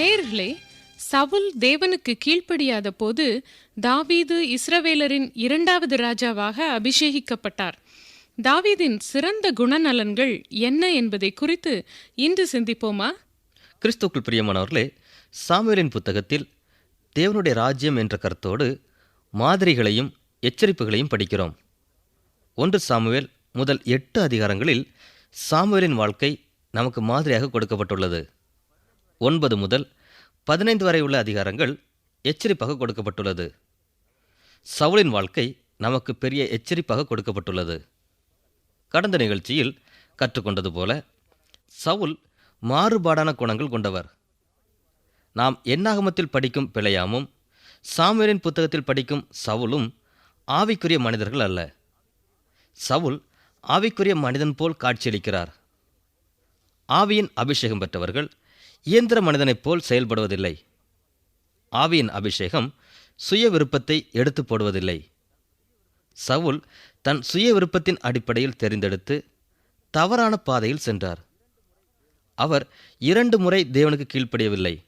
நேர்களே சவுல் தேவனுக்கு கீழ்ப்படியாத போது தாவீது இஸ்ரவேலரின் இரண்டாவது ராஜாவாக அபிஷேகிக்கப்பட்டார். தாவீதின் சிறந்த குணநலன்கள் என்ன என்பதை குறித்து இன்று சிந்திப்போமா? கிறிஸ்துக்குள் பிரியமானவர்களே சாமுவேலின் புத்தகத்தில் தேவனுடைய ராஜ்யம் என்ற கருத்தோடு மாதிரிகளையும் எச்சரிப்புகளையும் படிக்கிறோம். ஒன்று சாமுவேல் முதல் எட்டு அதிகாரங்களில் சாமுவேலின் வாழ்க்கை நமக்கு மாதிரியாக கொடுக்கப்பட்டுள்ளது. ஒன்பது முதல் பதினைந்து வரை உள்ள அதிகாரங்கள் எச்சரிப்பாக கொடுக்கப்பட்டுள்ளது. சவுலின் வாழ்க்கை நமக்கு பெரிய எச்சரிப்பாக கொடுக்கப்பட்டுள்ளது. கடந்த நிகழ்ச்சியில் கற்றுக்கொண்டது போல சவுல் மாறுபாடான குணங்கள் கொண்டவர். நாம் எண்ணாகமத்தில் படிக்கும் பிழையாமும் சாமியரின் புத்தகத்தில் படிக்கும் சவுலும் ஆவிக்குரிய மனிதர்கள் அல்ல. சவுல் ஆவிக்குரிய மனிதன் போல் காட்சியளிக்கிறார். ஆவியின் அபிஷேகம் பெற்றவர்கள் இயந்திர மனிதனைப் போல் செயல்படுவதில்லை. ஆவியின் அபிஷேகம் சுய விருப்பத்தை எடுத்து போடுவதில்லை. சவுல் தன் சுய விருப்பத்தின் அடிப்படையில் தெரிந்தெடுத்து தவறான பாதையில் சென்றார். அவர் இரண்டு முறை தேவனுக்கு கீழ்ப்படியவில்லை.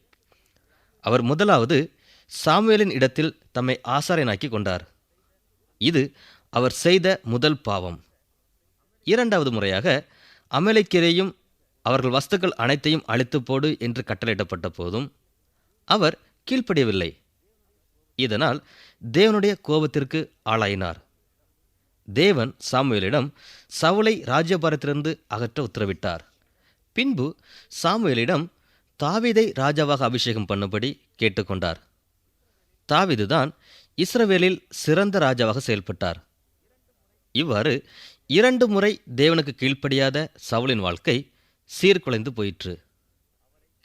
அவர் முதலாவது சாமுவேலின் இடத்தில் தம்மை ஆசாரியனாக்கி கொண்டார். இது அவர் செய்த முதல் பாவம். இரண்டாவது முறையாக அமலைக்கிரையும் அவர்கள் வஸ்துக்கள் அனைத்தையும் அழித்து போடு என்று கட்டளையிடப்பட்ட போதும் அவர் கீழ்ப்படியவில்லை. இதனால் தேவனுடைய கோபத்திற்கு ஆளாயினார். தேவன் சாமுவேலிடம் சவுளை ராஜ்யபாரத்திலிருந்து அகற்ற உத்தரவிட்டார். பின்பு சாமுவேலிடம் தாவீதை ராஜாவாக அபிஷேகம் பண்ணும்படி கேட்டுக்கொண்டார். தாவிதுதான் இஸ்ரவேலில் சிறந்த ராஜாவாக செயல்பட்டார். இவ்வாறு இரண்டு முறை தேவனுக்கு கீழ்ப்படியாத சவுலின் வாழ்க்கை சீர்குலைந்து போயிற்று.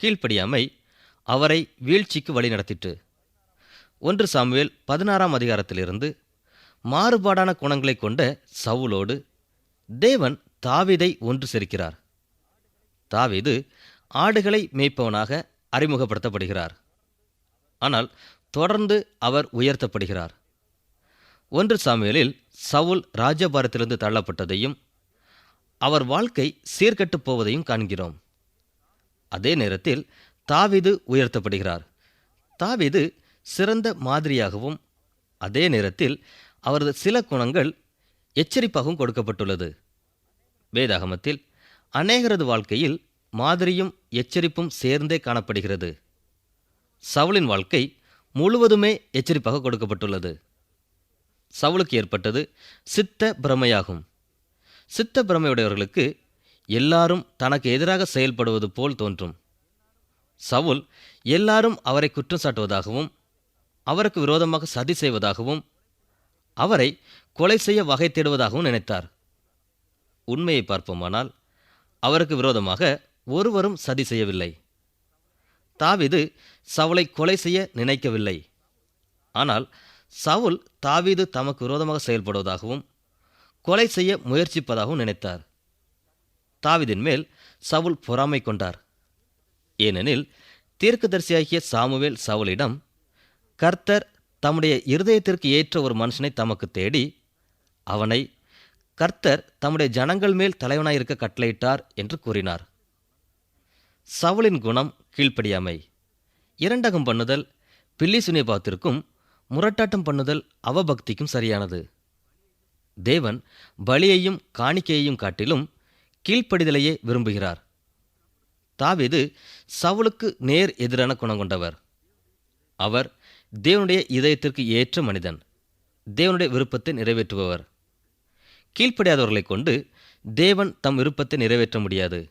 கீழ்ப்படியாமை அவரை வீழ்ச்சிக்கு வழி நடத்திற்று. ஒன்று சாமுவேல் பதினாறாம் அதிகாரத்திலிருந்து மாறுபாடான குணங்களை கொண்ட சவுலோடு தேவன் தாவீதை ஒன்று சேர்க்கிறார். தாவீது ஆடுகளை மேய்ப்பவனாக அறிமுகப்படுத்தப்படுகிறார். ஆனால் தொடர்ந்து அவர் உயர்த்தப்படுகிறார். ஒன்று சாமுவேலில் சவுல் ராஜபாரத்திலிருந்து தள்ளப்பட்டதையும் அவர் வாழ்க்கை சீர்கெட்டுப் போவதையும் காண்கிறோம். அதே நேரத்தில் தாவிது உயர்த்தப்படுகிறார். தாவிது சிறந்த மாதிரியாகவும் அதே நேரத்தில் அவரது சில குணங்கள் எச்சரிப்பாகவும் கொடுக்கப்பட்டுள்ளது. வேதாகமத்தில் அநேகரது வாழ்க்கையில் மாதிரியும் எச்சரிப்பும் சேர்ந்தே காணப்படுகிறது. சவுலின் வாழ்க்கை முழுவதுமே எச்சரிப்பாக கொடுக்கப்பட்டுள்ளது. சவுலுக்கு ஏற்பட்டது சித்த பிரமையாகும். சித்த பிரமையுடையவர்களுக்கு எல்லாரும் தனக்கு எதிராக செயல்படுவது போல் தோன்றும். சவுல் எல்லாரும் அவரை குற்றம் சாட்டுவதாகவும் அவருக்கு விரோதமாக சதி செய்வதாகவும் அவரை கொலை செய்ய வகை தேடுவதாகவும் நினைத்தார். உண்மையை பார்ப்போமானால் அவருக்கு விரோதமாக ஒருவரும் சதி செய்யவில்லை. தாவீது சவுலை கொலை செய்ய நினைக்கவில்லை. ஆனால் சவுல் தாவீது தமக்கு விரோதமாக செயல்படுவதாகவும் கொலை செய்ய முயற்சிப்பதாகவும் நினைத்தார். தாவிதின் மேல் சவுல் பொறாமை கொண்டார். ஏனெனில் தீர்க்கதரிசியாகிய சாமுவேல் சவுலிடம் கர்த்தர் தம்முடைய இருதயத்திற்கு ஏற்ற ஒரு மனுஷனை தமக்கு தேடி அவனை கர்த்தர் தம்முடைய ஜனங்கள் மேல் தலைவனாயிருக்க கட்டளையிட்டார் என்று கூறினார். சவுலின் குணம் கீழ்ப்படியாமை. இரண்டகம் பண்ணுதல் பில்லி சுனிபாத்திற்கும் முரட்டாட்டம் பண்ணுதல் அவபக்திக்கும் சரியானது. தேவன் பலியையும் காணிக்கையையும் காட்டிலும் கீழ்ப்படிதலையே விரும்புகிறார். தாவீது சவுலுக்கு நேர் எதிரான குணம் கொண்டவர். அவர் தேவனுடைய இதயத்திற்கு ஏற்ற மனிதன். தேவனுடைய விருப்பத்தை நிறைவேற்றுபவர். கீழ்ப்படியாதவர்களைக் கொண்டு தேவன் தம் விருப்பத்தை நிறைவேற்ற முடியாது.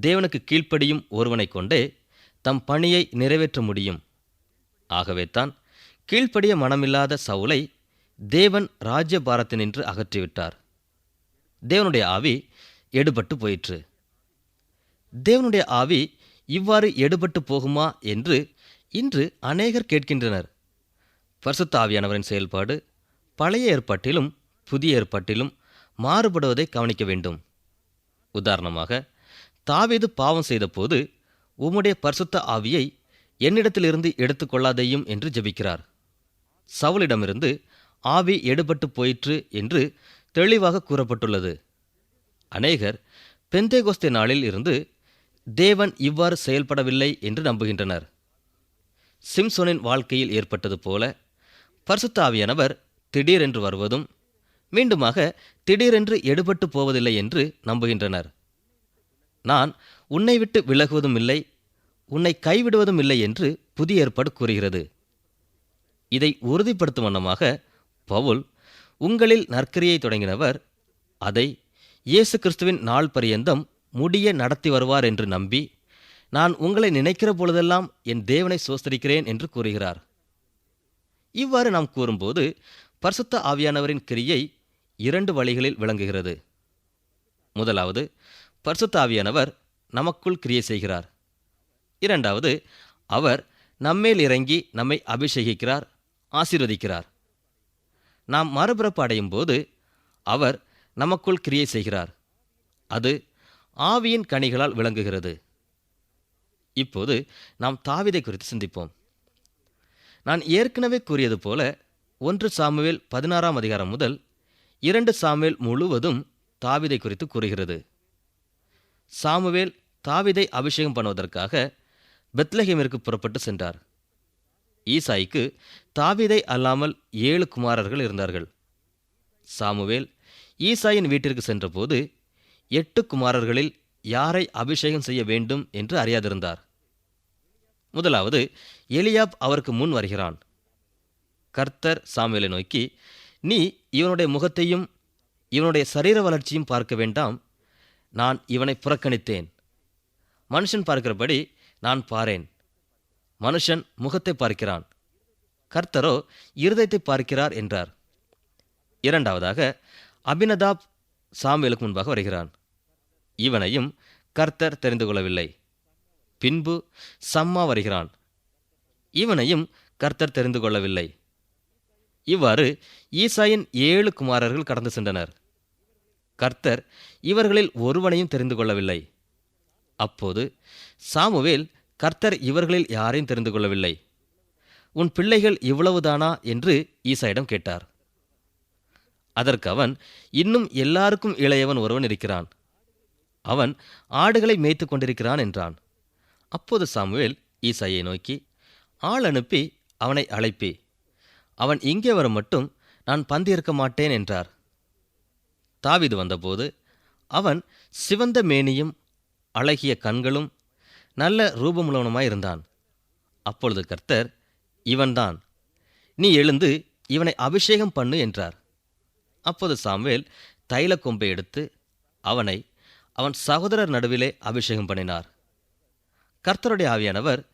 தேவனுக்கு கீழ்ப்படியும் ஒருவனைக் கொண்டே தம் பணியை நிறைவேற்ற முடியும். ஆகவே தான் கீழ்ப்படிய மனமில்லாத சவுலை தேவன் ராஜ்யபாரத்தை நின்று அகற்றிவிட்டார். தேவனுடைய ஆவி எடுபட்டு போயிற்று. தேவனுடைய ஆவி இவ்வாறு எடுபட்டு போகுமா என்று இன்று அநேகர் கேட்கின்றனர். பரிசுத்த ஆவியானவரின் செயல்பாடு பழைய ஏற்பாட்டிலும் புதிய ஏற்பாட்டிலும் மாறுபடுவதை கவனிக்க வேண்டும். உதாரணமாக தாவீது பாவம் செய்தபோது உம்முடைய பரிசுத்த ஆவியை என்னிடத்திலிருந்து எடுத்துக்கொள்ளாதையும் என்று ஜெபிக்கிறார். சவுலிடமிருந்து ஆவி எடுபட்டு போயிற்று என்று தெளிவாக கூறப்பட்டுள்ளது. அநேகர் பெந்தேகோஸ்தே நாளில் இருந்து தேவன் இவ்வாறு செயல்படவில்லை என்று நம்புகின்றனர். சிம்சோனின் வாழ்க்கையில் ஏற்பட்டது போல பர்சுத்தாவியானவர் திடீரென்று வருவதும் மீண்டுமாக திடீரென்று எடுபட்டு போவதில்லை என்று நம்புகின்றனர். நான் உன்னை விட்டு விலகுவதும் இல்லை உன்னை கைவிடுவதும் இல்லை என்று புதிய ஏற்பாடு கூறுகிறது. இதை உறுதிப்படுத்தும் வண்ணமாக பவுல் உங்களில் நற்கரியை தொடங்கினவர் அதை இயேசு கிறிஸ்துவின் நாள் பரியந்தம் முடிய நடத்தி வருவார் என்று நம்பி நான் உங்களை நினைக்கிற பொழுதெல்லாம் என் தேவனை சோஸ்தரிக்கிறேன் என்று கூறுகிறார். இவ்வாறு நாம் கூறும்போது பரிசுத்த ஆவியானவரின் கிரியை இரண்டு வழிகளில் விளங்குகிறது. முதலாவது பரிசுத்த ஆவியானவர் நமக்குள் கிரியை செய்கிறார். இரண்டாவது அவர் நம்மேல் இறங்கி நம்மை அபிஷேகிக்கிறார் ஆசீர்வதிக்கிறார். நாம் மறுபிறப்பு அடையும் போது அவர் நமக்குள் கிரியை செய்கிறார். அது ஆவியின் கனிகளால் விளங்குகிறது. இப்போது நாம் தாவிதை குறித்து சிந்திப்போம். நான் ஏற்கனவே கூறியது போல ஒன்று சாமுவேல் பதினாறாம் அதிகாரம் முதல் இரண்டு சாமுவேல் முழுவதும் தாவிதை குறித்து கூறுகிறது. சாமுவேல் தாவிதை அபிஷேகம் பண்ணுவதற்காக பெத்லஹேமிற்கு புறப்பட்டு சென்றார். ஈசாய்க்கு தாவிதை அல்லாமல் ஏழு குமாரர்கள் இருந்தார்கள். சாமுவேல் ஈசாயின் வீட்டிற்கு சென்றபோது எட்டு குமாரர்களில் யாரை அபிஷேகம் செய்ய வேண்டும் என்று அறியாதிருந்தார். முதலாவது எலியாப் அவருக்கு முன் வருகிறான். கர்த்தர் சாமுவேலை நோக்கி நீ இவனுடைய முகத்தையும் இவனுடைய சரீர வளர்ச்சியும் பார்க்க வேண்டாம். நான் இவனை புறக்கணித்தேன். மனுஷன் பார்க்கிறபடி நான் பாரேன். மனுஷன் முகத்தை பார்க்கிறான். கர்த்தரோ இருதயத்தை பார்க்கிறார் என்றார். இரண்டாவதாக அபினதாப் சாமுவேலுக்கு முன்பாக வருகிறான். இவனையும் கர்த்தர் தெரிந்து கொள்ளவில்லை. பின்பு சம்மா வருகிறான். இவனையும் கர்த்தர் தெரிந்து கொள்ளவில்லை. இவ்வாறு ஈசாயின் ஏழு குமாரர்கள் கடந்து சென்றனர். கர்த்தர் இவர்களில் ஒருவனையும் தெரிந்து கொள்ளவில்லை. அப்போது சாமுவேல் கர்த்தர் இவர்களில் யாரையும் தெரிந்து கொள்ளவில்லை. உன் பிள்ளைகள் இவ்வளவுதானா? என்று ஈசாயிடம் கேட்டார். அதற்கு அவன் இன்னும் எல்லாருக்கும் இளையவன் ஒருவன் இருக்கிறான். அவன் ஆடுகளை மேய்த்து கொண்டிருக்கிறான் என்றான். அப்போது சாமுவேல் ஈசாயை நோக்கி ஆள் அனுப்பி அவனை அழைப்பி. அவன் இங்கே வரும் மட்டும் நான் பந்தியிருக்க மாட்டேன் என்றார். தாவிது வந்தபோது அவன் சிவந்த மேனியும் அழகிய கண்களும் நல்ல ரூபமுள்ளவனுமாய் இருந்தான். அப்பொழுது கர்த்தர் இவன்தான். நீ எழுந்து இவனை அபிஷேகம் பண்ணு என்றார். அப்போது சாம்வேல் தைல கொம்பை எடுத்து அவனை அவன் சகோதரர் நடுவிலே அபிஷேகம் பண்ணினார். கர்த்தருடைய ஆவியானவர்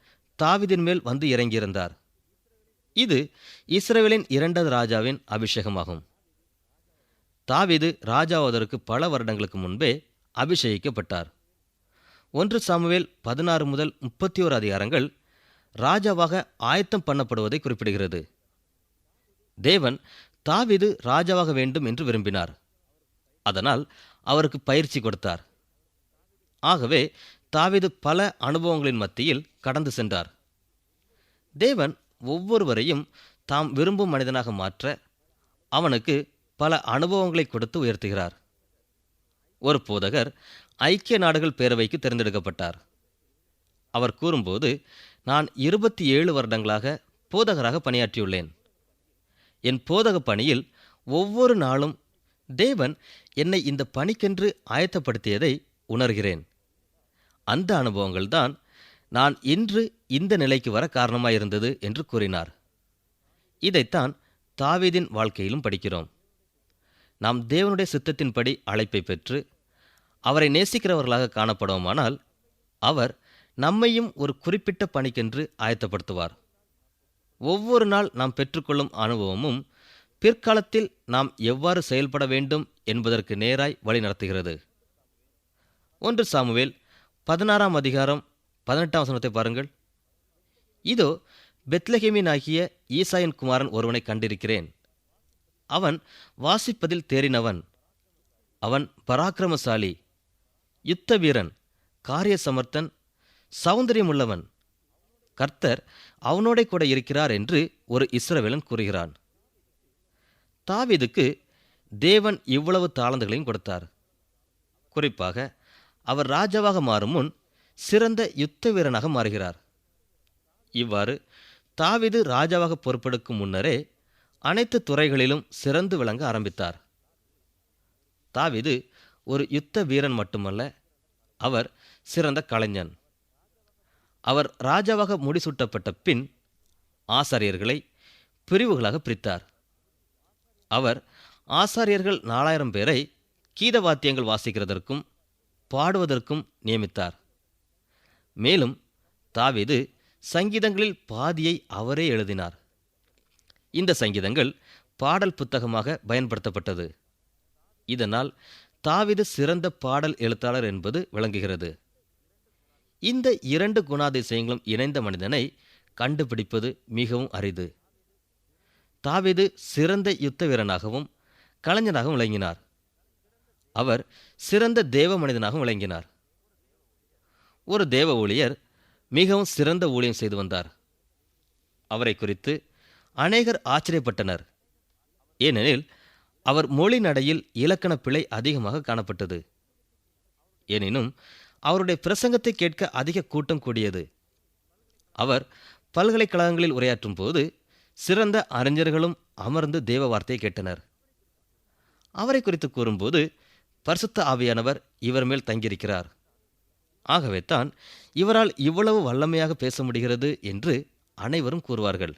தாவிதின் மேல் வந்து இறங்கியிருந்தார். இது இஸ்ரேலின் இரண்டாவது ராஜாவின் அபிஷேகமாகும். தாவிது ராஜாவதற்கு பல வருடங்களுக்கு முன்பே அபிஷேகிக்கப்பட்டார். ஒன்று சாமுவேல் பதினாறு முதல் முப்பத்தி ஓரு அதிகாரங்கள் ராஜாவாக ஆயத்தம் பண்ணப்படுவதை குறிப்பிடுகிறது. தேவன் தாவிது ராஜாவாக வேண்டும் என்று விரும்பினார். அதனால் அவருக்கு பயிற்சி கொடுத்தார். ஆகவே தாவிது பல அனுபவங்களின் மத்தியில் கடந்து சென்றார். தேவன் ஒவ்வொருவரையும் தாம் விரும்பும் மனிதனாக மாற்ற அவனுக்கு பல அனுபவங்களை கொடுத்து உயர்த்துகிறார். ஒரு போதகர் ஐக்கிய நாடுகள் பேரவைக்கு தேர்ந்தெடுக்கப்பட்டார். அவர் கூறும்போது நான் இருபத்தி ஏழு வருடங்களாக போதகராக பணியாற்றியுள்ளேன். என் போதக பணியில் ஒவ்வொரு நாளும் தேவன் என்னை இந்த பணிக்கென்று ஆயத்தப்படுத்தியதை உணர்கிறேன். அந்த அனுபவங்கள்தான் நான் இன்று இந்த நிலைக்கு வர காரணமாயிருந்தது என்று கூறினார். இதைத்தான் தாவீதின் வாழ்க்கையிலும் படிக்கிறோம். நாம் தேவனுடைய சித்தத்தின்படி அழைப்பை பெற்று அவரை நேசிக்கிறவர்களாக காணப்படுவோமானால் அவர் நம்மையும் ஒரு குறிப்பிட்ட பணிக்கென்று ஆயத்தப்படுத்துவார். ஒவ்வொரு நாள் நாம் பெற்றுக்கொள்ளும் அனுபவமும் பிற்காலத்தில் நாம் எவ்வாறு செயல்பட வேண்டும் என்பதற்கு நேராய் வழி நடத்துகிறது. ஒன்று சாமுவேல் பதினாறாம் அதிகாரம் பதினெட்டாம் வசனத்தை பாருங்கள். இதோ பெத்லஹேமின் ஆகிய ஈசாயன் குமாரன் ஒருவனை கண்டிருக்கிறேன். அவன் வாசிப்பதில் தேறினவன். அவன் பராக்கிரமசாலி. யுத்த வீரன் காரிய சமர்த்தன் சௌந்தரியமுள்ளவன். கர்த்தர் அவனோட கூட இருக்கிறார் என்று ஒரு இஸ்ரவேலன் கூறுகிறான். தாவீதுக்கு தேவன் இவ்வளவு தாளந்துகளையும் கொடுத்தார். குறிப்பாக அவர் ராஜாவாக மாறும் முன் சிறந்த யுத்த வீரனாக மாறுகிறார். இவ்வாறு தாவிது ராஜாவாக பொறுப்பெடுக்கும் முன்னரே அனைத்து துறைகளிலும் சிறந்து விளங்க ஆரம்பித்தார். தாவிது ஒரு யுத்த வீரன் மட்டுமல்ல அவர் சிறந்த கலைஞன். அவர் ராஜாவாக முடிசூட்டப்பட்ட பின் ஆசாரியர்களை பிரிவுகளாக பிரித்தார். அவர் ஆசாரியர்கள் நாலாயிரம் பேரை கீத வாத்தியங்கள் வாசிக்கிறதற்கும் பாடுவதற்கும் நியமித்தார். மேலும் தாவீது சங்கீதங்களில் பாதியை அவரே எழுதினார். இந்த சங்கீதங்கள் பாடல் புத்தகமாக பயன்படுத்தப்பட்டது. இதனால் தாவிது சிறந்த பாடல் எழுத்தாளர் என்பது விளங்குகிறது. இந்த இரண்டு குணாதிசயங்களும் இணைந்த மனிதனை கண்டுபிடிப்பது மிகவும் அரிது. தாவிது சிறந்த யுத்த வீரனாகவும் கலைஞனாகவும் விளங்கினார். அவர் சிறந்த தேவ மனிதனாகவும் விளங்கினார். ஒரு தேவ ஊழியர் மிகவும் சிறந்த ஊழியம் செய்து வந்தார். அவரை குறித்து அநேகர் ஆச்சரியப்பட்டனர். ஏனெனில் அவர் மொழி நடையில் இலக்கண பிழை அதிகமாக காணப்பட்டது. எனினும் அவருடைய பிரசங்கத்தை கேட்க அதிக கூட்டம் கூடியது. அவர் பல்கலைக்கழகங்களில் உரையாற்றும் போது சிறந்த அறிஞர்களும் அமர்ந்து தேவ வார்த்தையை கேட்டனர். அவரை குறித்து கூறும்போது பரிசுத்த ஆவியானவர் இவர் மேல் தங்கியிருக்கிறார். ஆகவே தான் இவரால் இவ்வளவு வல்லமையாக பேச முடிகிறது என்று அனைவரும் கூறுவார்கள்.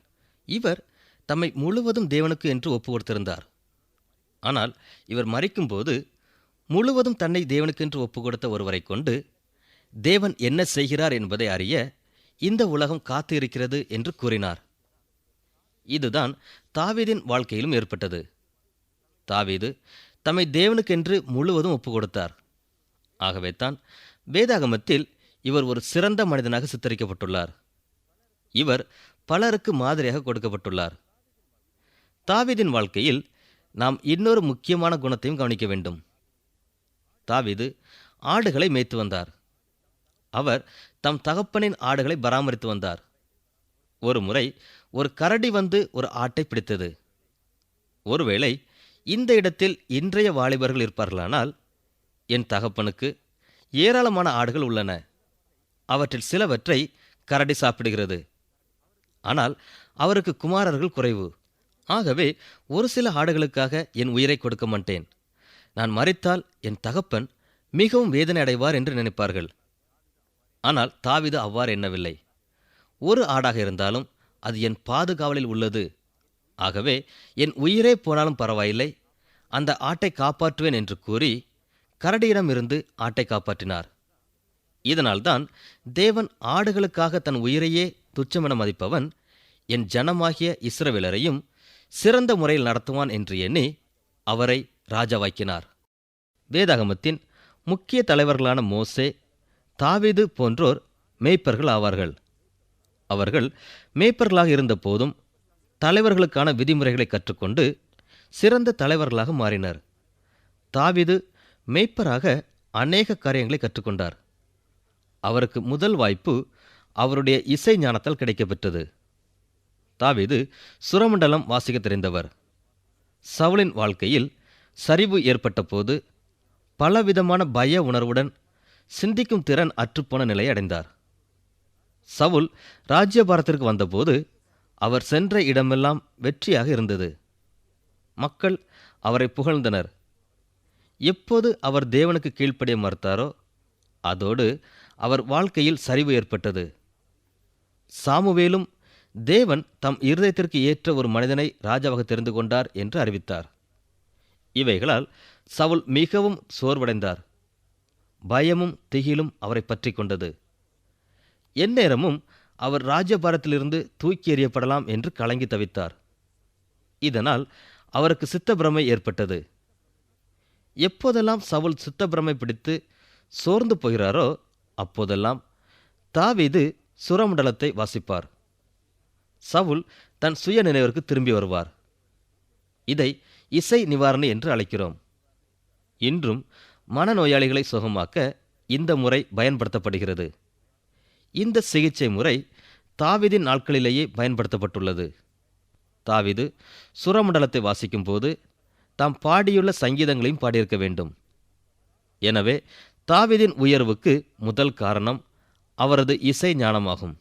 இவர் தம்மை முழுவதும் தேவனுக்கு என்று ஒப்பு கொடுத்திருந்தார் ஆனால் இவர் மறிக்கும்போது முழுவதும் தன்னை தேவனுக்கென்று ஒப்பு கொடுத்த ஒருவரை கொண்டு தேவன் என்ன செய்கிறார் என்பதை அறிய இந்த உலகம் காத்து இருக்கிறது என்று கூறினார். இதுதான் தாவீதின் வாழ்க்கையிலும் ஏற்பட்டது. தாவீது தம்மை தேவனுக்கென்று முழுவதும் ஒப்பு கொடுத்தார் ஆகவே தான் வேதாகமத்தில் இவர் ஒரு சிறந்த மனிதனாக சித்தரிக்கப்பட்டுள்ளார். இவர் பலருக்கு மாதிரியாக கொடுக்கப்பட்டுள்ளார். தாவீதின் வாழ்க்கையில் நாம் இன்னொரு முக்கியமான குணத்தையும் கவனிக்க வேண்டும். தாவீது ஆடுகளை மேய்த்து வந்தார். அவர் தம் தகப்பனின் ஆடுகளை பராமரித்து வந்தார். ஒரு முறை ஒரு கரடி வந்து ஒரு ஆட்டை பிடித்தது. ஒருவேளை இந்த இடத்தில் இன்றைய வாலிபர்கள் இருப்பார்களானால் என் தகப்பனுக்கு ஏராளமான ஆடுகள் உள்ளன. அவற்றில் சிலவற்றை கரடி சாப்பிடுகிறது. ஆனால் அவருக்கு குமாரர்கள் குறைவு. ஆகவே ஒரு சில ஆடுகளுக்காக என் உயிரை கொடுக்க மாட்டேன். நான் மறைத்தால் என் தகப்பன் மிகவும் வேதனை அடைவார் என்று நினைப்பார்கள். ஆனால் தாவிது அவ்வாறு எண்ணவில்லை. ஒரு ஆடாக இருந்தாலும் அது என் பாதுகாவலில் உள்ளது. ஆகவே என் உயிரே போனாலும் பரவாயில்லை. அந்த ஆட்டை காப்பாற்றுவேன் என்று கூறி கரடியிடமிருந்து ஆட்டை காப்பாற்றினார். இதனால்தான் தேவன் ஆடுகளுக்காக தன் உயிரையே துச்சமென மதிப்பவன் என் ஜனமாகிய இஸ்ரவேலரையும் சிறந்த முறையில் நடத்துவான் என்று எண்ணி அவரை ராஜாவாக்கினார். வேதாகமத்தின் முக்கிய தலைவர்களான மோசே தாவிது போன்றோர் மேய்ப்பர்கள் ஆவார்கள். அவர்கள் மேய்ப்பர்களாக இருந்தபோதும் தலைவர்களுக்கான விதிமுறைகளை கற்றுக்கொண்டு சிறந்த தலைவர்களாக மாறினர். தாவிது மேய்ப்பராக அநேக காரியங்களை கற்றுக்கொண்டார். அவருக்கு முதல் வாய்ப்பு அவருடைய இசை ஞானத்தால் கிடைக்கப்பெற்றது. தாவீது சுரமண்டலம் வாசிக்க தெரிந்தவர். சவுலின் வாழ்க்கையில் சரிவு ஏற்பட்ட போது பலவிதமான பய உணர்வுடன் சிந்திக்கும் திறன் அற்றுப்போன நிலை அடைந்தார். சவுல் ராஜ்யபாரத்திற்கு வந்தபோது அவர் சென்ற இடமெல்லாம் வெற்றியாக இருந்தது. மக்கள் அவரை புகழ்ந்தனர். எப்போது அவர் தேவனுக்கு கீழ்ப்படிய மறுத்தாரோ அதோடு அவர் வாழ்க்கையில் சரிவு ஏற்பட்டது. சாமுவேலும் தேவன் தம் இருதயத்திற்கு ஏற்ற ஒரு மனிதனை ராஜாவாக தெரிந்து கொண்டார் என்று அறிவித்தார். இவைகளால் சவுல் மிகவும் சோர்வடைந்தார். பயமும் திகிலும் அவரை பற்றி கொண்டது. எந்நேரமும் அவர் ராஜ்யபாரத்திலிருந்து தூக்கி எறியப்படலாம் என்று கலங்கி தவித்தார். இதனால் அவருக்கு சித்தப்பிரமை ஏற்பட்டது. எப்போதெல்லாம் சவுல் சித்தப்பிரமை பிடித்து சோர்ந்து போகிறாரோ அப்போதெல்லாம் தாவீது சுரமண்டலத்தை வாசிப்பார். சவுல் தன் சுய நினைவிற்கு திரும்பி வருவார். இதை இசை நிவாரணி என்று அழைக்கிறோம். இன்றும் மனநோயாளிகளை சுகமாக்க இந்த முறை பயன்படுத்தப்படுகிறது. இந்த சிகிச்சை முறை தாவிதின் நாட்களிலேயே பயன்படுத்தப்பட்டுள்ளது. தாவிது சுரமண்டலத்தை வாசிக்கும்போது தாம் பாடியுள்ள சங்கீதங்களையும் பாடியிருக்க வேண்டும். எனவே தாவிதின் உயர்வுக்கு முதல் காரணம் அவரது இசை ஞானமாகும்.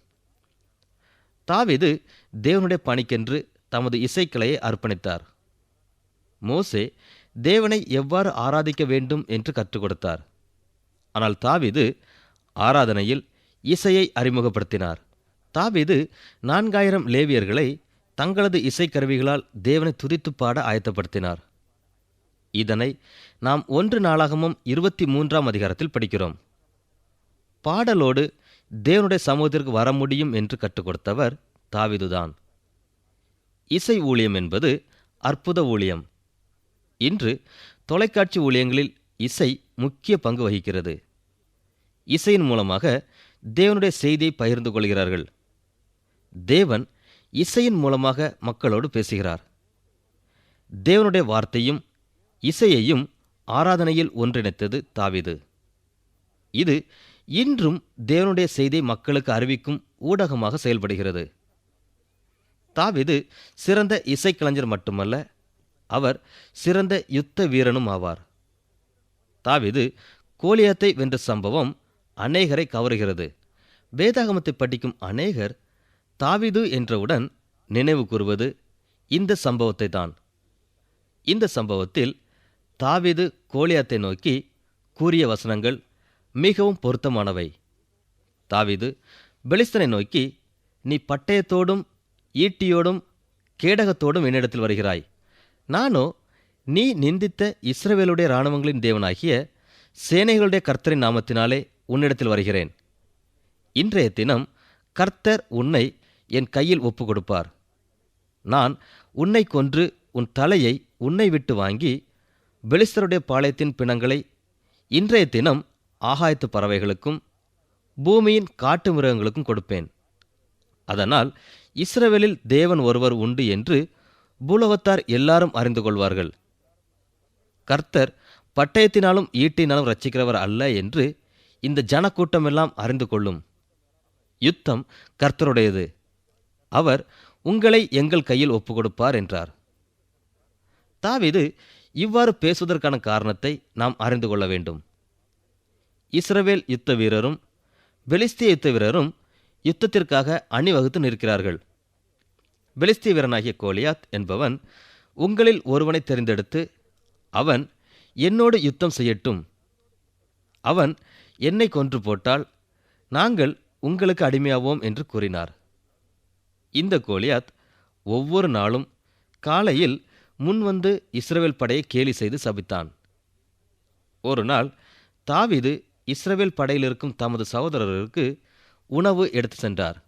தாவிது தேவனுடைய பணிக்கென்று தமது இசைக்கலையை அர்ப்பணித்தார். மோசே தேவனை எவ்வாறு ஆராதிக்க வேண்டும் என்று கற்றுக் கொடுத்தார் ஆனால் தாவிது ஆராதனையில் இசையை அறிமுகப்படுத்தினார். தாவிது நான்காயிரம் லேவியர்களை தங்களது இசைக்கருவிகளால் தேவனை துதித்துப் பாட ஆயத்தப்படுத்தினார். இதனை நாம் ஒன்று நாளாகமும் இருபத்தி மூன்றாம் அதிகாரத்தில் படிக்கிறோம். பாடலோடு தேவனுடைய சமூகத்திற்கு வர முடியும் என்று கற்றுக் கொடுத்தவர் தாவிதுதான். இசை ஊழியம் என்பது அற்புத ஊழியம். இன்று தொலைக்காட்சி ஊழியங்களில் இசை முக்கிய பங்கு வகிக்கிறது. இசையின் மூலமாக தேவனுடைய செய்தியை பகிர்ந்து கொள்கிறார்கள். தேவன் இசையின் மூலமாக மக்களோடு பேசுகிறார். தேவனுடைய வார்த்தையும் இசையையும் ஆராதனையில் ஒன்றிணைத்தது தாவிது. இது இன்றும் தேவனுடைய செய்தியை மக்களுக்கு அறிவிக்கும் ஊடகமாக செயல்படுகிறது. தாவிது சிறந்த இசைக்கலைஞர் மட்டுமல்ல அவர் சிறந்த யுத்த வீரனும் ஆவார். தாவிது கோலியத்தை வென்ற சம்பவம் அநேகரை கவருகிறது. வேதாகமத்தை படிக்கும் அநேகர் தாவிது என்றவுடன் நினைவு கூறுவது இந்த சம்பவத்தை தான் இந்த சம்பவத்தில் தாவிது கோலியாத்தை நோக்கி கூறிய வசனங்கள் மிகவும் பொருத்தமானவை. தாவிது பெலிஸ்தனை நோக்கி நீ பட்டயத்தோடும் ஈட்டியோடும் கேடகத்தோடும் என்னிடத்தில் வருகிறாய். நானோ நீ நிந்தித்த இஸ்ரவேலுடைய இராணுவங்களின் தேவனாகிய சேனைகளுடைய கர்த்தரின் நாமத்தினாலே உன்னிடத்தில் வருகிறேன். இன்றைய தினம் கர்த்தர் உன்னை என் கையில் ஒப்பு கொடுப்பார் நான் உன்னை கொன்று உன் தலையை உன்னை விட்டு வாங்கி பெலிஸ்தருடைய பாளையத்தின் பிணங்களை இன்றைய தினம் ஆகாயத்து பறவைகளுக்கும் பூமியின் காட்டு மிருகங்களுக்கும் கொடுப்பேன். அதனால் இஸ்ரவேலில் தேவன் ஒருவர் உண்டு என்று பூலோகத்தார் எல்லாரும் அறிந்து கொள்வார்கள். கர்த்தர் பட்டயத்தினாலும் ஈட்டினாலும் ரட்சிக்கிறவர் அல்ல என்று இந்த ஜனக்கூட்டமெல்லாம் அறிந்து கொள்ளும். யுத்தம் கர்த்தருடையது. அவர் உங்களை எங்கள் கையில் ஒப்புக்கொடுப்பார் என்றார். தாவிது இவ்வாறு பேசுவதற்கான காரணத்தை நாம் அறிந்து கொள்ள வேண்டும். இஸ்ரவேல் யுத்த வீரரும் பெலிஸ்திய யுத்த வீரரும் யுத்தத்திற்காக அணிவகுத்து நிற்கிறார்கள். பெலிஸ்திய வீரனாகிய கோலியாத் என்பவன் உங்களில் ஒருவனை தெரிந்தெடுத்து அவன் என்னோடு யுத்தம் செய்யட்டும். அவன் என்னை கொன்று போட்டால் நாங்கள் உங்களுக்கு அடிமையாவோம் என்று கூறினார். இந்த கோலியாத் ஒவ்வொரு நாளும் காலையில் முன்வந்து இஸ்ரவேல் படையை கேலி செய்து சபித்தான். ஒரு நாள் தாவீது இஸ்ரவேல் படையில் இருக்கும் தமது சகோதரருக்கு உணவு எடுத்து சென்றார்.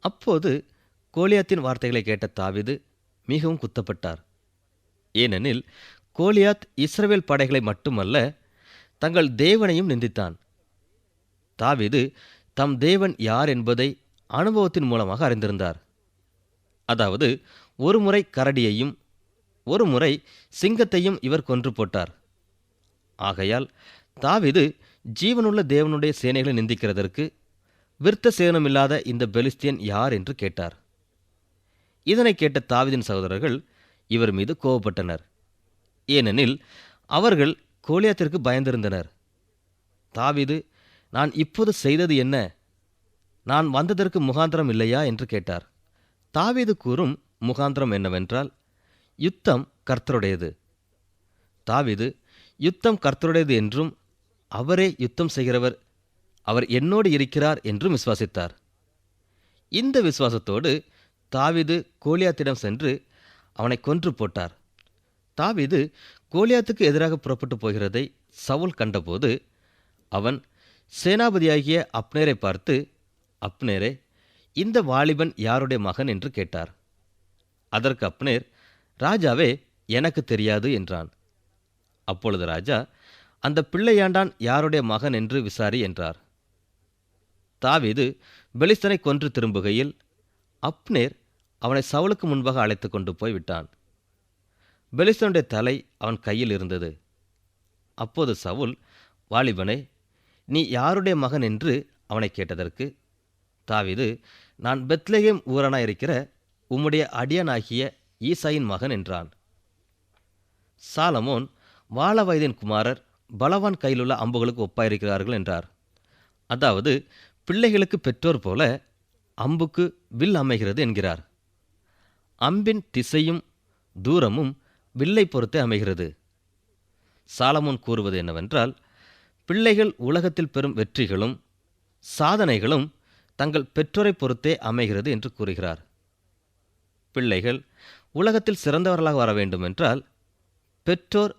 அப்போது கோலியாத்தின் வார்த்தைகளை கேட்ட தாவீது மிகவும் குத்தப்பட்டார். ஏனெனில் கோலியாத் இஸ்ரவேல் படைகளை மட்டுமல்ல தங்கள் தேவனையும் நிந்தித்தான். தாவிது தம் தேவன் யார் என்பதை அனுபவத்தின் மூலமாக அறிந்திருந்தார். அதாவது ஒரு முறை கரடியையும் ஒரு முறை சிங்கத்தையும் இவர் கொன்று போட்டார். ஆகையால் தாவிது ஜீவனுள்ள தேவனுடைய சேனைகளை நிந்திக்கிறதற்கு விருத்த சேனமில்லாத இந்த பெலிஸ்தியன் யார் என்று கேட்டார். இதனை கேட்ட தாவிதின் சகோதரர்கள் இவர் மீது கோபப்பட்டனர். ஏனெனில் அவர்கள் கோலியாத்திற்கு பயந்திருந்தனர். தாவிது நான் இப்போது செய்தது என்ன? நான் வந்ததற்கு முகாந்திரம் இல்லையா? என்று கேட்டார். தாவீது கூறும் முகாந்திரம் என்னவென்றால் யுத்தம் கர்த்தருடையது. தாவிது யுத்தம் கர்த்தருடையது என்றும் அவரே யுத்தம் செய்கிறவர். அவர் என்னோடு இருக்கிறார் என்றும் விசுவாசித்தார். இந்த விசுவாசத்தோடு தாவீது கோலியாத்திடம் சென்று அவனை கொன்று போட்டார். தாவிது கோலியாத்துக்கு எதிராக புறப்பட்டு போகிறதை சவுல் கண்டபோது அவன் சேனாபதியாகிய அப்னேரை பார்த்து அப்னேரே இந்த வாலிபன் யாருடைய மகன் என்று கேட்டார். அதற்கு அப்னேர் ராஜாவே எனக்கு தெரியாது என்றான். அப்பொழுது ராஜா அந்த பிள்ளையாண்டான் யாருடைய மகன் என்று விசாரி என்றார். தாவீது பெலிஸ்தனை கொன்று திரும்புகையில் அப்னேர் அவனை சவுலுக்கு முன்பாக அழைத்து கொண்டு போய் விட்டான். பெலிஸ்தனுடைய தலை அவன் கையில் இருந்தது. அப்போது சவுல் வாலிபனே நீ யாருடைய மகன் என்று அவனை கேட்டதற்கு தாவிது நான் பெத்லகேம் ஊரனாயிருக்கிற உம்முடைய அடியனாகிய ஈசாயின் மகன் என்றான். சாலமோன் வாழ வயதின் குமாரர் பலவான் கையிலுள்ள அம்புகளுக்கு ஒப்பாயிருக்கிறார்கள் என்றார். அதாவது பிள்ளைகளுக்கு பெற்றோர் போல அம்புக்கு வில் அமைகிறது என்கிறார். அம்பின் திசையும் தூரமும் வில்லை பொறுத்தே அமைகிறது. சாலமோன் கூறுவது என்னவென்றால் பிள்ளைகள் உலகத்தில் பெறும் வெற்றிகளும் சாதனைகளும் தங்கள் பெற்றோரை பொறுத்தே அமைகிறது என்று கூறுகிறார். பிள்ளைகள் உலகத்தில் சிறந்தவர்களாக வர வேண்டும் என்றால் பெற்றோர்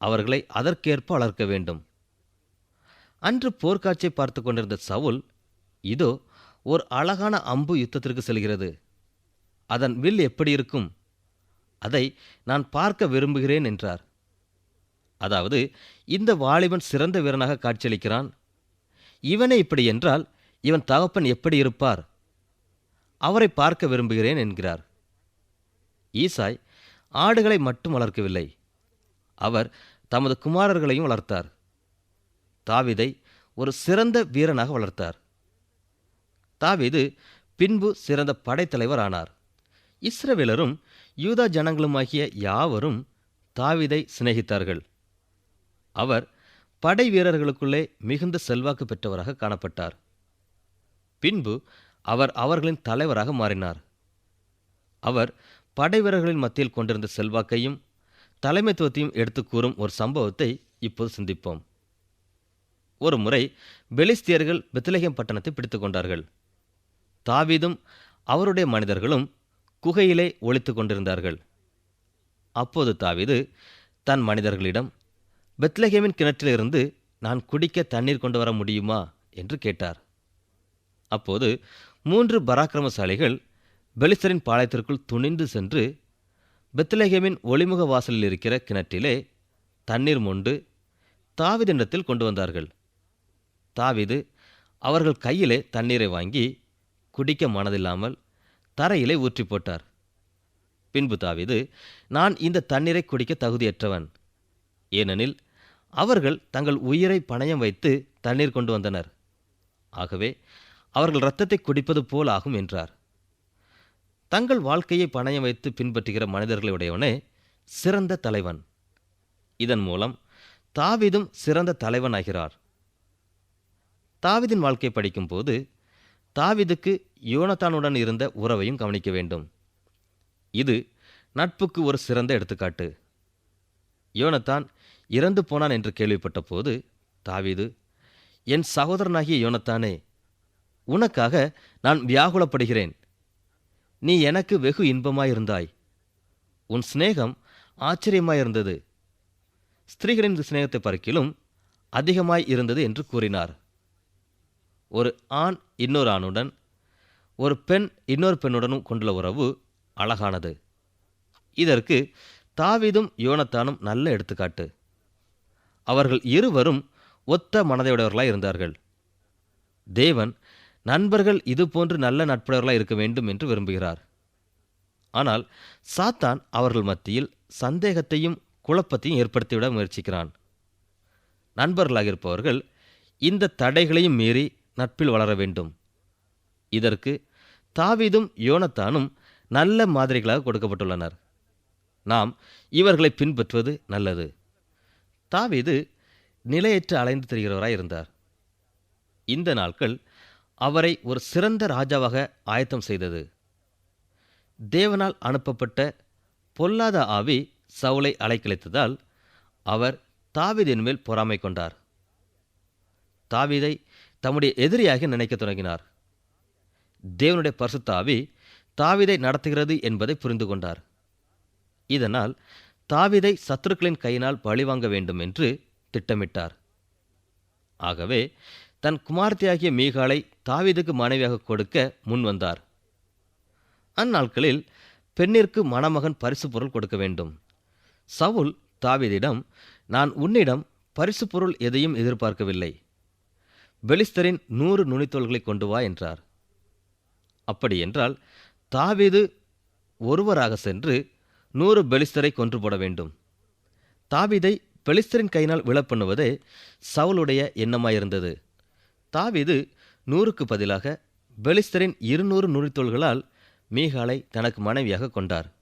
அவர்களை அதற்கேற்ப வளர்க்க வேண்டும். அன்று போர்க்காட்சியை பார்த்து கொண்டிருந்த சவுல் இதோ ஒரு அழகான அம்பு யுத்தத்திற்கு செல்கிறது. அதன் வில் எப்படி இருக்கும்? அதை நான் பார்க்க விரும்புகிறேன் என்றார். அதாவது இந்த வாலிபன் சிறந்த வீரனாக காட்சியளிக்கிறான். இவனே இப்படி என்றால் இவன் தகப்பன் எப்படி இருப்பார்? அவரை பார்க்க விரும்புகிறேன் என்கிறார். ஈசாய் ஆடுகளை மட்டும் வளர்க்கவில்லை அவர் தமது குமாரர்களையும் வளர்த்தார். தாவிதை ஒரு சிறந்த வீரனாக வளர்த்தார். தாவிது பின்பு சிறந்த படைத்தலைவர் ஆனார். இஸ்ரவேலரும் யூதா ஜனங்களுமாகிய யாவரும் தாவிதை சிநேகித்தார்கள். அவர் படை வீரர்களுக்குள்ளே மிகுந்த செல்வாக்கு பெற்றவராக காணப்பட்டார். பின்பு அவர் அவர்களின் தலைவராக மாறினார். அவர் படை வீரர்களின் மத்தியில் கொண்டிருந்த செல்வாக்கையும் தலைமைத்துவத்தையும் எடுத்து கூறும் ஒரு சம்பவத்தை இப்போது சிந்திப்போம். ஒரு முறை பெலிஸ்தியர்கள் பெத்லகேம் பட்டணத்தை பிடித்து கொண்டார்கள். தாவீதும் அவருடைய மனிதர்களும் குகையிலே ஒளித்து கொண்டிருந்தார்கள். அப்போது தாவீது தன் மனிதர்களிடம் பெத்லகேமின் கிணற்றிலிருந்து நான் குடிக்க தண்ணீர் கொண்டு வர முடியுமா? என்று கேட்டார். அப்போது மூன்று பராக்கிரமசாலிகள் பெலிஸ்தரின் பாளையத்திற்குள் துணிந்து சென்று பெத்லகேமின் ஒளிமுக வாசலில் இருக்கிற கிணற்றிலே தண்ணீர் மொண்டு தாவிதினிடத்தில் கொண்டு வந்தார்கள். தாவிது அவர்கள் கையிலே தண்ணீரை வாங்கி குடிக்க மனதில்லாமல் தரையிலே ஊற்றி போட்டார். பின்பு தாவிது நான் இந்த தண்ணீரை குடிக்க தகுதியற்றவன். ஏனெனில் அவர்கள் தங்கள் உயிரை பணயம் வைத்து தண்ணீர் கொண்டு வந்தனர். ஆகவே அவர்கள் இரத்தத்தை குடிப்பது போல் ஆகும் என்றார். தங்கள் வாழ்க்கையை பணயம் வைத்து பின்பற்றுகிற மனிதர்களுடையவனே சிறந்த தலைவன். இதன் மூலம் தாவிதும் சிறந்த தலைவன் ஆகிறார் வாழ்க்கை படிக்கும்போது தாவிதுக்கு யோனத்தானுடன் இருந்த உறவையும் கவனிக்க வேண்டும். இது நட்புக்கு ஒரு சிறந்த எடுத்துக்காட்டு. யோனத்தான் இறந்து போனான் என்று கேள்விப்பட்ட போது தாவிது என் சகோதரனாகிய யோனத்தானே உனக்காக நான் வியாகுலப்படுகிறேன். நீ எனக்கு வெகு இன்பமாயிருந்தாய். உன் சிநேகம் ஆச்சரியமாயிருந்தது. ஸ்திரீகளின் சிநேகத்தை பார்க்கிலும் அதிகமாய் இருந்தது என்று கூறினார். ஒரு ஆண் இன்னொரு ஆணுடன் ஒரு பெண் இன்னொரு பெண்ணுடனும் கொண்டுள்ள உறவு அழகானது. இதற்கு தாவிதும் யோனத்தானும் நல்ல எடுத்துக்காட்டு. அவர்கள் இருவரும் ஒத்த மனதையுடையவர்களாய் இருந்தார்கள் தேவன் நண்பர்கள் இதுபோன்று நல்ல நட்புடையவர்களாய் இருக்க வேண்டும் என்று விரும்புகிறார். ஆனால் சாத்தான் அவர்கள் மத்தியில் சந்தேகத்தையும் குழப்பத்தையும் ஏற்படுத்திவிட முயற்சிக்கிறான். நண்பர்களாக இருப்பவர்கள் இந்த தடைகளையும் மீறி நட்பில் வளர வேண்டும். இதற்கு தாவீதும் யோனத்தானும் நல்ல மாதிரிகளாக கொடுக்கப்பட்டுள்ளனர். நாம் இவர்களை பின்பற்றுவது நல்லது. தாவீது நிலையற்று அலைந்து திரிகிறவராய் இருந்தார். இந்த நாட்கள் அவரை ஒரு சிறந்த ராஜாவாக ஆயத்தம் செய்தது. தேவனால் அனுப்பப்பட்ட பொல்லாத ஆவி சவுலை அலைக்கழித்ததால் அவர் தாவிதின் மேல் பொறாமை கொண்டார். தாவீதை தம்முடைய எதிரியாக நினைக்கத் தொடங்கினார். தேவனுடைய பரிசுத்தாவி தாவிதை தாவீதை நடத்துகிறது என்பதை புரிந்து கொண்டார். இதனால் தாவிதை சத்துருக்களின் கையினால் பழிவாங்க வேண்டும் என்று திட்டமிட்டார். ஆகவே தன் குமார்த்தியாகிய மீகாலை தாவீதுக்கு மனைவியாக கொடுக்க முன் வந்தார். அந்நாட்களில் பெண்ணிற்கு மணமகன் பரிசு பொருள் கொடுக்க வேண்டும். சவுல் தாவீதிடம் நான் உன்னிடம் பரிசு பொருள் எதையும் எதிர்பார்க்கவில்லை. பெலிஸ்தரின் நூறு நுனித்தோள்களை கொண்டு வா என்றார். அப்படியென்றால் தாவீது ஒருவராக சென்று நூறு பெலிஸ்தரை கொன்று போட வேண்டும். தாவீதை பெலிஸ்தரின் கையினால் விழப்பண்ணுவதே சவுளுடைய எண்ணமாயிருந்தது. தாவீது நூறுக்கு பதிலாக பெலிஸ்தரின் இருநூறு நுனித்தோள்களால் மீகாலை தனக்கு மனைவியாக கொண்டார்.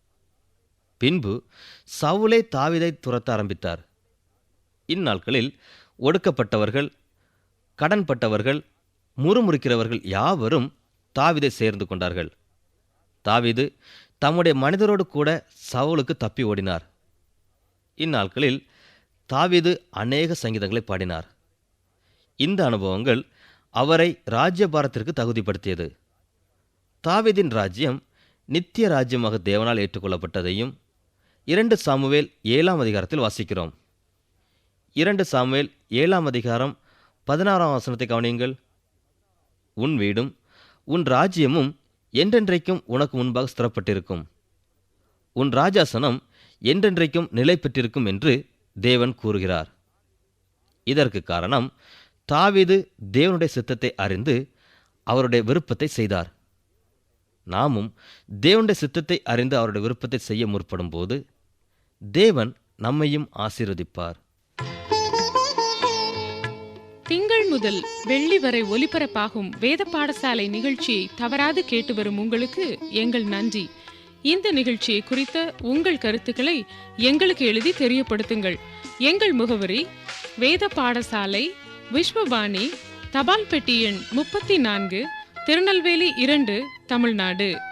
பின்பு சவுலே தாவிதை துரத்த ஆரம்பித்தார். இந்நாட்களில் ஒடுக்கப்பட்டவர்கள் கடன்பட்டவர்கள் முறுமுறுக்கிறவர்கள் யாவரும் தாவிதை சேர்ந்து கொண்டார்கள். தாவிது தம்முடைய மனிதரோடு கூட சவுலுக்கு தப்பி ஓடினார். இந்நாட்களில் தாவிது அநேக சங்கீதங்களை பாடினார். இந்த அனுபவங்கள் அவரை ராஜ்யபாரத்திற்கு தகுதிப்படுத்தியது. தாவிதின் ராஜ்யம் நித்திய ராஜ்யமாக தேவனால் ஏற்றுக்கொள்ளப்பட்டதையும் இரண்டு சாமுவேல் ஏழாம் அதிகாரத்தில் வாசிக்கிறோம். இரண்டு சாமுவேல் ஏழாம் அதிகாரம் பதினாறாம் வசனத்தை கவனியுங்கள். உன் வீடும் உன் ராஜ்யமும் என்றென்றைக்கும் உனக்கு முன்பாக ஸ்திரப்பட்டிருக்கும். உன் ராஜாசனம் என்றென்றைக்கும் நிலை பெற்றிருக்கும் என்று தேவன் கூறுகிறார். இதற்கு காரணம் தாவீது தேவனுடைய சித்தத்தை அறிந்து அவருடைய விருப்பத்தை செய்தார். நாமும் தேவனுடைய சித்தத்தை அறிந்து அவருடைய விருப்பத்தை செய்ய முற்படும் போது தேவன் நம்மையும் ஆசீர்வதிப்பார். திங்கள் முதல் வெள்ளி வரை ஒலிபரப்பாகும் வேத பாடசாலை நிகழ்ச்சியை தவறாது கேட்டு வரும் உங்களுக்கு எங்கள் நன்றி. இந்த நிகழ்ச்சியை குறித்த உங்கள் கருத்துக்களை எங்களுக்கு எழுதி தெரியப்படுத்துங்கள். எங்கள் முகவரி வேத பாடசாலை விஸ்வவாணி தபால் பெட்டி எண் முப்பத்தி நான்கு திருநெல்வேலி இரண்டு தமிழ்நாடு.